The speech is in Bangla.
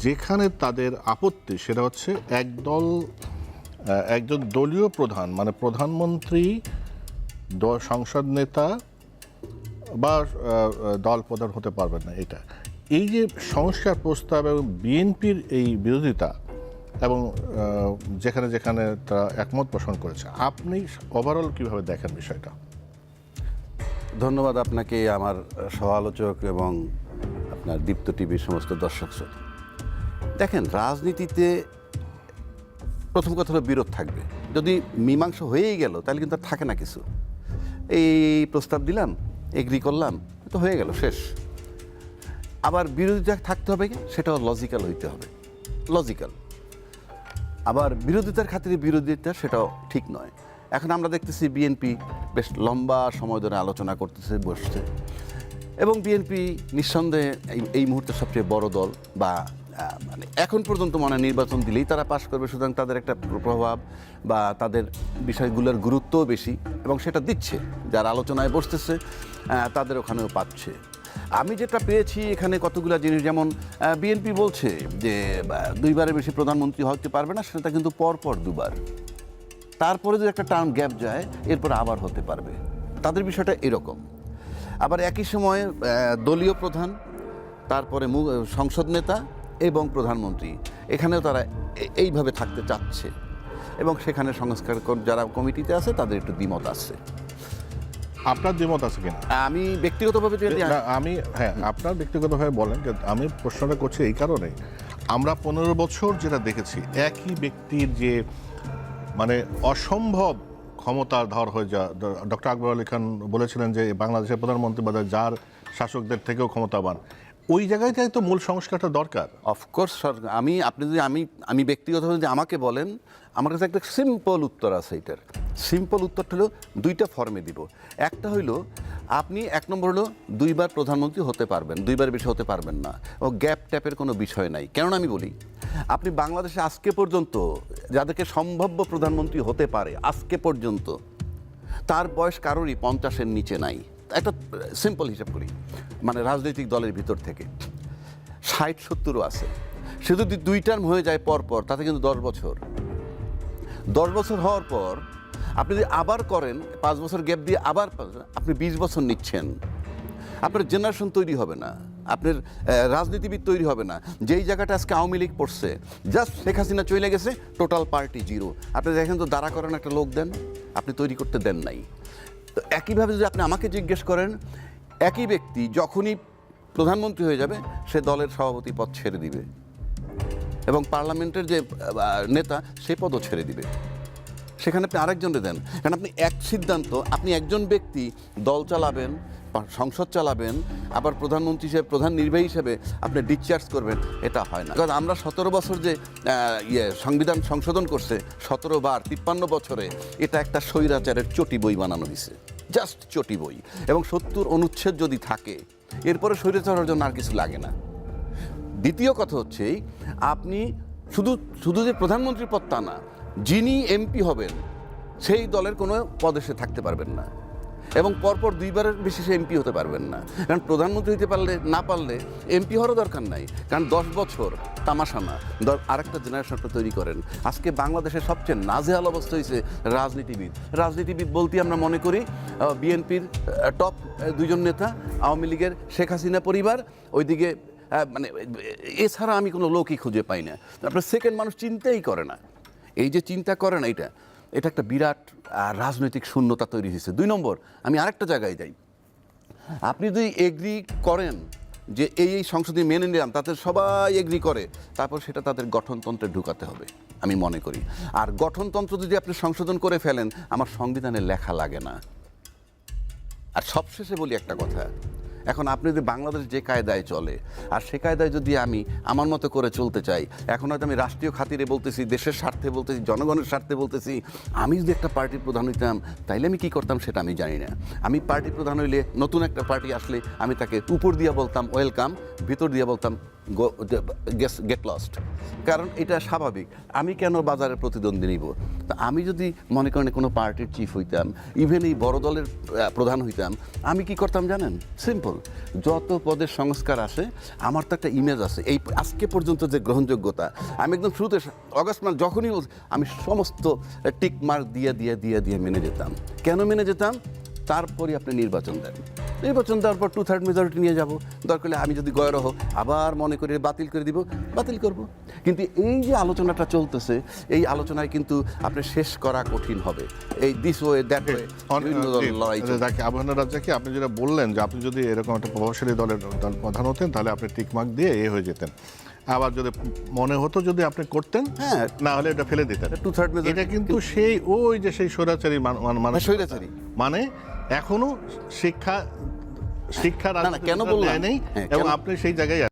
যেখানে তাদের আপত্তি সেটা হচ্ছে একদল একজন দলীয় প্রধান মানে প্রধানমন্ত্রী সংসদ নেতা বা দল প্রধান হতে পারবেন না এটা। এই যে সংস্কার প্রস্তাব এবং বিএনপির এই বিরোধিতা এবং যেখানে যেখানে তারা একমত পোষণ করেছে, আপনি ওভারঅল কীভাবে দেখেন বিষয়টা? ধন্যবাদ আপনাকে, আমার সহ-আলোচক এবং আপনার দীপ্ত টিভির সমস্ত দর্শক শ্রোতা। দেখেন, রাজনীতিতে প্রথম কথা হলো বিরোধ থাকবে। যদি মীমাংস হয়েই গেল, তাহলে কিন্তু আর থাকে না কিছু। এই প্রস্তাব দিলাম এগ্রি করলাম, তো হয়ে গেল, শেষ। আবার বিরোধিতা থাকতে হবে কি? সেটাও লজিক্যাল হইতে হবে। লজিক্যাল আবার বিরোধিতার খাতিরে বিরোধিতা সেটাও ঠিক নয়। এখন আমরা দেখতেছি বিএনপি বেশ লম্বা সময় ধরে আলোচনা করতেছে, বসছে। এবং বিএনপি নিঃসন্দেহে এই মুহূর্তে সবচেয়ে বড় দল বা মানে এখন পর্যন্ত মনে নির্বাচন দিলেই তারা পাশ করবে, সুতরাং তাদের একটা প্রভাব বা তাদের বিষয়গুলোর গুরুত্বও বেশি এবং সেটা দিচ্ছে, যারা আলোচনায় বসতেছে তাদের ওখানেও পাচ্ছে। আমি যেটা পেয়েছি এখানে কতগুলো জিনিস, যেমন বিএনপি বলছে যে দুইবারের বেশি প্রধানমন্ত্রী হতে পারবে না, সেটা কিন্তু পরপর দুবার। তারপরে যদি একটা টার্ম গ্যাপ যায়, এরপর আবার হতে পারবে। তাদের বিষয়টা এরকম। আবার একই সময়ে দলীয় প্রধান, তারপরে সংসদ নেতা এবং প্রধানমন্ত্রী এখানেও তারা এইভাবে থাকতে চাচ্ছে। এবং সেখানে সংস্কার যারা কমিটিতে আছে তাদের একটু দ্বিমত আছে। আপনার দ্বিমত আছে কিনা? আমি ব্যক্তিগতভাবে যদি আমি হ্যাঁ আপনার ব্যক্তিগতভাবে বলেন যে আমি প্রশ্নটা করছি এই কারণে। আমরা পনেরো বছর যেটা দেখেছি একই ব্যক্তির যে মানে অসম্ভব ক্ষমতার ধর হয়ে যা ডক্টর আকবর আলী খান বলেছিলেন যে বাংলাদেশের প্রধানমন্ত্রী বাদে যার শাসকদের থেকেও ক্ষমতাবান। ওই জায়গাটাই তো মূল সংস্কারটা দরকার। অফকোর্স আমি, আপনি যদি, আমি আমি ব্যক্তিগতভাবে যদি আমাকে বলেন, আমার কাছে একটা সিম্পল উত্তর আছে এটার। সিম্পল উত্তরটা হলো দুইটা ফর্মে দিব। একটা হইল, আপনি, এক নম্বর হলো দুইবার প্রধানমন্ত্রী হতে পারবেন, দুইবার বেশি হতে পারবেন না। ও গ্যাপ ট্যাপের কোনো বিষয় নাই। কেননা আমি বলি, আপনি বাংলাদেশে আজকে পর্যন্ত যাদেরকে সম্ভাব্য প্রধানমন্ত্রী হতে পারে, আজকে পর্যন্ত, তার বয়স কারোরই পঞ্চাশের নিচে নাই। একটা সিম্পল হিসাব করি মানে রাজনৈতিক দলের ভিতর থেকে। ষাট, সত্তরও আছে। সে যদি দুই টার্ম হয়ে যায় পর পর, তাতে কিন্তু দশ বছর। দশ বছর হওয়ার পর, আপনি যদি আবার করেন, পাঁচ বছর গ্যাপ দিয়ে আবার আপনি বিশ বছর নিচ্ছেন। আপনার জেনারেশন তৈরি হবে না। আপনার রাজনীতিবিদ তৈরি হবে না। যেই জায়গাটা আজকে আওয়ামী লীগ পড়ছে জাস্ট শেখ হাসিনা চলে গেছে টোটাল পার্টি জিরো আপনি দেখেন তো দাঁড়া করেন একটা লোক দেন, আপনি তৈরি করতে দেন নাই। তো একইভাবে যদি আপনি আমাকে জিজ্ঞেস করেন, একই ব্যক্তি যখনই প্রধানমন্ত্রী হয়ে যাবে, সে দলের সভাপতি পদ ছেড়ে দিবে। এবং পার্লামেন্টের যে নেতা, সে পদও ছেড়ে দিবে। সেখানে আপনি আরেকজনকে দেন। কারণ আপনি এক সিদ্ধান্ত, আপনি একজন ব্যক্তি দল চালাবেন সংসদ চালাবেন, আবার প্রধানমন্ত্রী হিসেবে, প্রধান নির্বাহী হিসেবে আপনি ডিসচার্জ করবেন, এটা হয় না। কারণ আমরা সতেরো বছর যে ইয়ে সংবিধান সংশোধন করছে, সতেরো বার তিপ্পান্ন বছরে, এটা একটা স্বৈরাচারের চটি বই বানানো হয়েছে জাস্ট চটি বই। এবং সত্তর অনুচ্ছেদ যদি থাকে, এরপরে স্বৈরাচারের জন্য আর কিছু লাগে না। দ্বিতীয় কথা হচ্ছে আপনি শুধু শুধু যে প্রধানমন্ত্রী পদ তা না, যিনি এমপি হবেন, সেই দলের কোনো পদে সে থাকতে পারবেন না। এবং পরপর দুইবারের বেশি সে এমপি হতে পারবেন না। কারণ প্রধানমন্ত্রী হতে পারলে, না পারলে এমপি হওয়ারও দরকার নাই। কারণ দশ বছর তামাশানা আরেকটা জেনারেশনটা তৈরি করেন। আজকে বাংলাদেশের সবচেয়ে নাজেহাল অবস্থা হয়েছে রাজনীতিবিদ। রাজনীতিবিদ বলতে আমরা মনে করি বিএনপির টপ দুইজন নেতা, আওয়ামী লীগের শেখ হাসিনা পরিবার, ওইদিকে মানে এছাড়া আমি কোনো লোকই খুঁজে পাই না। আপনার সেকেন্ড মানুষ চিন্তাই করে না। এই যে চিন্তা করে না এটা এটা একটা বিরাট রাজনৈতিক শূন্যতা তৈরি হয়েছে। দুই নম্বর, আমি আরেকটা জায়গায় যাই। আপনি যদি এগ্রি করেন যে এই এই সংসদে মেনে নিলাম, তাতে সবাই এগ্রি করে, তারপর সেটা তাদের গঠনতন্ত্রে ঢুকাতে হবে, আমি মনে করি। আর গঠনতন্ত্র যদি আপনি সংশোধন করে ফেলেন, আমার সংবিধানে লেখা লাগে না। আর সবশেষে বলি একটা কথা এখন আপনি যদি বাংলাদেশ যে কায়দায় চলে, আর সে কায়দায় যদি আমি আমার মতো করে চলতে চাই, এখন হয়তো আমি রাষ্ট্রীয় খাতিরে বলতেছি, দেশের স্বার্থে বলতেছি, জনগণের স্বার্থে বলতেছি, আমি যদি একটা পার্টির প্রধান হইতাম, তাইলে আমি কি করতাম সেটা আমি জানি না। আমি পার্টি প্রধান হইলে নতুন একটা পার্টি আসলে আমি তাকে উপর দিয়ে বলতাম ওয়েলকাম ভিতর দিয়া বলতাম গেট লস্ট কারণ এটা স্বাভাবিক। আমি কেন বাজারে প্রতিদ্বন্দ্বী নিব? তা আমি যদি মনে করেন কোনো পার্টির চিফ হইতাম ইভেন এই বড় দলের প্রধান হইতাম, আমি কি করতাম জানেন? সিম্পল যত পদের সংস্কার আসে, আমার তো একটা ইমেজ আছে। এই আজকে পর্যন্ত যে গ্রহণযোগ্যতা, আমি একদম শুরুতে অগস্ট মাস যখনই আমি সমস্ত টিক মার্ক দিয়ে দিয়ে দিয়ে দিয়ে মেনে যেতাম। কেন মেনে যেতাম? তারপরে আপনি নির্বাচন দেন। নির্বাচন দেওয়ার পর টু থার্ড মেজরিটি নিয়ে যাব। দরকার হলে আমি যদি গয়রহ আবার মনে করে বাতিল করে দিব বাতিল করব। কিন্তু এই যে আলোচনাটা চলতেছে এই আলোচনায় কিন্তু আপনি শেষ করা কঠিন হবে। এই দিস ওয়ে দ্যাট ওয়ে আবহাওয়া রাজ্জাকে আপনি যেটা বললেন যে আপনি যদি এরকম একটা প্রভাবশালী দলের দল প্রধান হতেন তাহলে আপনি টিকমার্ক দিয়ে এ হয়ে যেতেন। আবার যদি মনে হতো যদি আপনি করতেন হ্যাঁ। না হলে এটা ফেলে দিতেন। টু থার্ড এটা কিন্তু সেই ওই যে সেই স্বৈরাচারী মান- স্বৈরাচারী। মানে এখনও শিক্ষা শিক্ষা কেন বললেন নেই হ্যাঁ, এবং আপনি সেই জায়গায়